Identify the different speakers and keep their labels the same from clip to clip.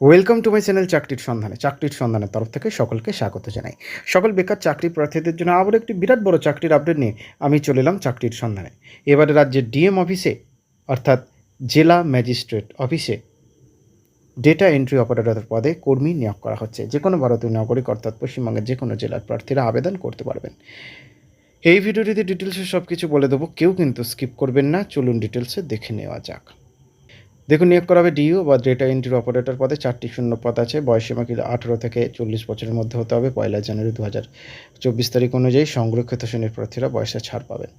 Speaker 1: Welcome to my channel চাকরির সন্ধানে চাকরির সন্ধানের তরফ থেকে সকলকে স্বাগত জানাই। সকল বেকার চাকরি প্রার্থীদের জন্য আবার একটি বিরাট বড় চাকরির আপডেট নিয়ে আমি চলে এলাম চাকরির সন্ধানে এবারে রাজ্যের ডিএম অফিসে অর্থাৎ জেলা ম্যাজিস্ট্রেট অফিসে ডেটা এন্ট্রি অপারেটর পদে কর্মী নিয়োগ করা হচ্ছে। যে কোনো ভারতীয় নাগরিক, অর্থাৎ পশ্চিমবঙ্গের যে কোনো জেলার প্রার্থীরা আবেদন করতে পারবেন। এই ভিডিওটিতে ডিটেলসে সব কিছু বলে দেবো। কেউ কিন্তু স্কিপ করবেন না। চলুন ডিটেলসে দেখে নেওয়া যাক। দেখুন, নিয়োগ করা হবে ডিইও বা ডেটা এন্ট্রি অপারেটর পদে। চারটি শূন্য পদ আছে। বয়সীমা কিন্তু আঠেরো থেকে চল্লিশ বছরের মধ্যে হতে হবে। পয়লা জানুয়ারি দু হাজার চব্বিশ তারিখ অনুযায়ী সংরক্ষিত শ্রেণির প্রার্থীরা বয়সে ছাড় পাবেন।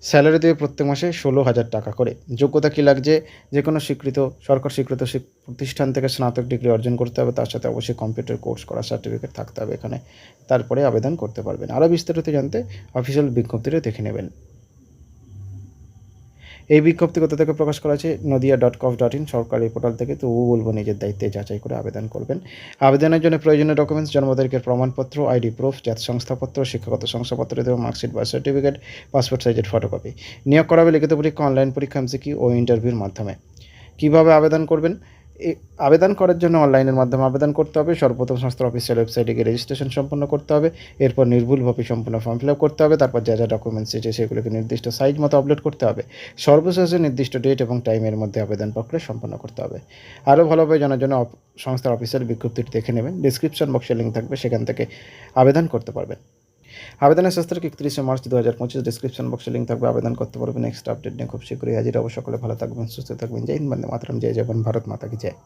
Speaker 1: স্যালারি দেবে প্রত্যেক মাসে ষোলো হাজার টাকা করে। যোগ্যতা কী লাগছে? যে কোনো স্বীকৃত, সরকার স্বীকৃত প্রতিষ্ঠান থেকে স্নাতক ডিগ্রি অর্জন করতে হবে। তার সাথে অবশ্যই কম্পিউটার কোর্স করা সার্টিফিকেট থাকতে হবে এখানে। তারপরে আবেদন করতে পারবেন। আরও বিস্তারিত জানতে অফিসিয়াল বিজ্ঞপ্তিটা দেখে নেবেন। এই বিজ্ঞপ্তি কোথা থেকে প্রকাশ করা আছে Nadia dot gov dot in সরকারি পোর্টাল থেকে। তো ও বলব নিজের দায়িত্বে যাচাই করে আবেদন করবেন। আবেদনের জন্য প্রয়োজনীয় ডকুমেন্টস জন্ম তারিখের প্রমাণপত্র আইডি প্রুফ জাত সংস্থাপত্র, শিক্ষাগত শংসাপত্র এবং মার্কশিট বা সার্টিফিকেট পাসপোর্ট সাইজের ফটোকপি নিয়োগ করা হবে লিখিত পরীক্ষা অনলাইন পরীক্ষা এমসিকিউ ও ইন্টারভিউর মাধ্যমে। কীভাবে আবেদন করবেন? আবেদন করার জন্য অনলাইনের মাধ্যমে আবেদন করতে হবে। সর্বপ্রথম সংস্থার অফিসিয়াল ওয়েবসাইটে গিয়ে রেজিস্ট্রেশন সম্পন্ন করতে হবে। এরপর নির্ভুলভাবে সম্পূর্ণ ফর্ম ফিল আপ করতে হবে। তারপর যা যা ডকুমেন্টস আছে সেগুলোকে নির্দিষ্ট সাইজ মতো আপলোড করতে হবে। সর্বশেষে নির্দিষ্ট ডেট এবং টাইমের মধ্যে আবেদন প্রক্রিয়া সম্পন্ন করতে হবে। আরও ভালোভাবে জানার জন্য সংস্থার অফিসিয়াল বিজ্ঞপ্তিটি দেখে নেবেন। ডিসক্রিপশন বক্সে লিঙ্ক থাকবে। সেখান থেকে আবেদন করতে পারবেন। আবেদনের শেষ তারিখ একত্রিশে মার্চ দু হাজার পঁচিশ ডিসক্রিপশন বক্সে লিঙ্ক থাকবে। আবেদন করতে পারবেন। নেক্সট আপডেট নিয়ে খুব শীঘ্রই হাজির হব। সকলে ভালো থাকবেন, সুস্থ থাকবেন। জয় হিন্দ বন্দে মাতরম। জয় জগন ভারত মাতা কি জয়।